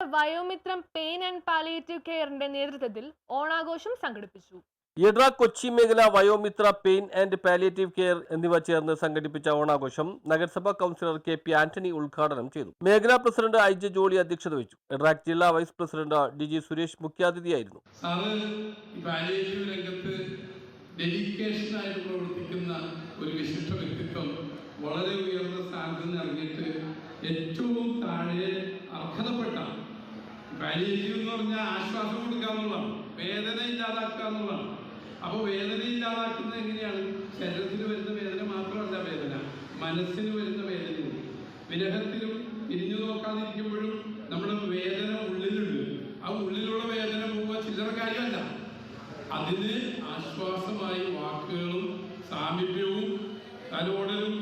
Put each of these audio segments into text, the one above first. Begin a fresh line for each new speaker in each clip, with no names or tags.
Vayomithram pain and palliative കെയറിന്റെ നേതൃത്വത്തിൽ ഓണാഘോഷം സംഘടിപ്പിച്ചു.
യഡ്ര കൊച്ചി മേഖല Vayomitra pain and palliative care എന്നിവ ചേർന്ന് സംഘടിപ്പിച്ച ഓണാഘോഷം നഗരസഭാ കൗൺസിലർ കെ പി ആന്റണി ഉദ്ഘാടനം ചെയ്തു. മേഖലാ പ്രസിഡന്റ് ഐ ജെ ജോളി അധ്യക്ഷത വഹിച്ചു. എഡ്രാക് ജില്ലാ vice president D G Suresh മുഖ്യാതിഥിയായിരുന്നു.
Sir ഈ പാലിയേറ്റീവ് രംഗത്ത് ഡെഡിക്കേഷനായിട്ട് പ്രവർത്തിക്കുന്ന പാലിയേറ്റീവ് എന്ന് പറഞ്ഞാൽ ആശ്വാസം കൊടുക്കുക എന്നുള്ളതാണ്. വേദന ഇല്ലാതാക്കുക എന്നുള്ളതാണ്. അപ്പോൾ വേദന ഇല്ലാതാക്കുന്നത് എങ്ങനെയാണ്? ശരീരത്തിന് വരുന്ന വേദന മാത്രമല്ല വേദന. മനസ്സിന് വരുന്ന വേദനയുണ്ട് വിരഹത്തിലും തിരിഞ്ഞു നോക്കാതിരിക്കുമ്പോഴും നമ്മുടെ വേദന ഉള്ളിലുണ്ട്. ആ ഉള്ളിലുള്ള വേദന പോവുക ചില്ലറ കാര്യമല്ല. അതിന് ആശ്വാസമായി വാക്കുകളും സാമീപ്യവും തലോടലും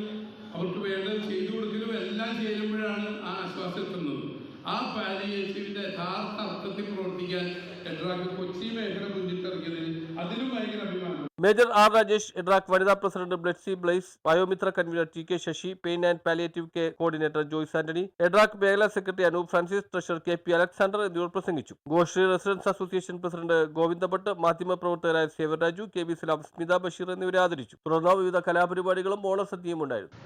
അവർക്ക് വേണ്ടത് ചെയ്തു കൊടുക്കലും എല്ലാം ചെയ്യുമ്പോഴാണ് ആ ആശ്വാസം എത്തുന്നത്. ആ പാലിയേറ്റീവിന്റെ യഥാർത്ഥ അർത്ഥത്തിൽ പ്രവർത്തിക്കാൻ എഡ്രാക്ക് കൊച്ചി മേഖല മുന്നിട്ടിറങ്ങിയതിൽ അതിലും ഭയങ്കര അഭിമാനം.
മേജർ ആർ രാജേഷ് എഡ്രാക് വനിതാ president Blessy Blaise Vayomitra convener T K Sasi pain and palliative care coordinator Joyce Antony EDRAC മേഖലാ secretary Anoop Francis treasurer K P Alexander എന്നിവർ പ്രസംഗിച്ചു. Goshree residents association president Govindabhatt മാധ്യമപ്രവർത്തകരായ saver Raju K V Salam Smitha Basheer എന്നിവരെ ആദരിച്ചു. തുടർന്ന് വിവിധ കലാപരിപാടികളും ഓണസദ്യയും ഉണ്ടായിരുന്നു.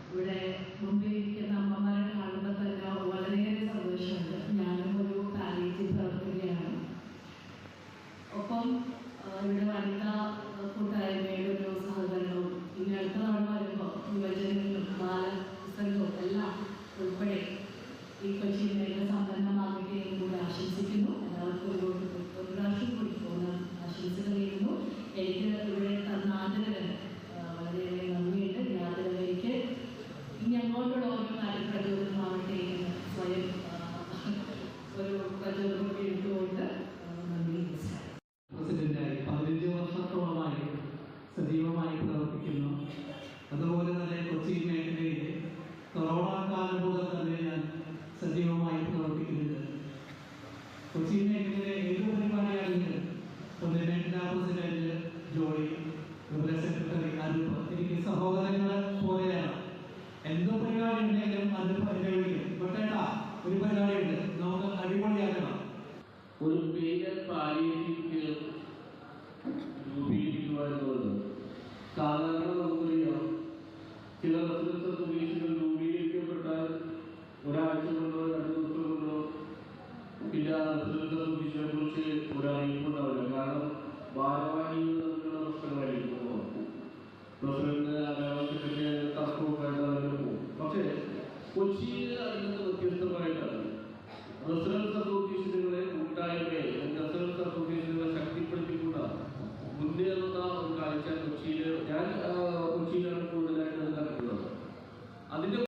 啊。വെച്ചാൽ കൊച്ചിയിൽ ഞാൻ കൊച്ചിയിലാണ് കൂടുതലായിട്ട് കണ്ടിട്ടുള്ളത് അതിന്റെ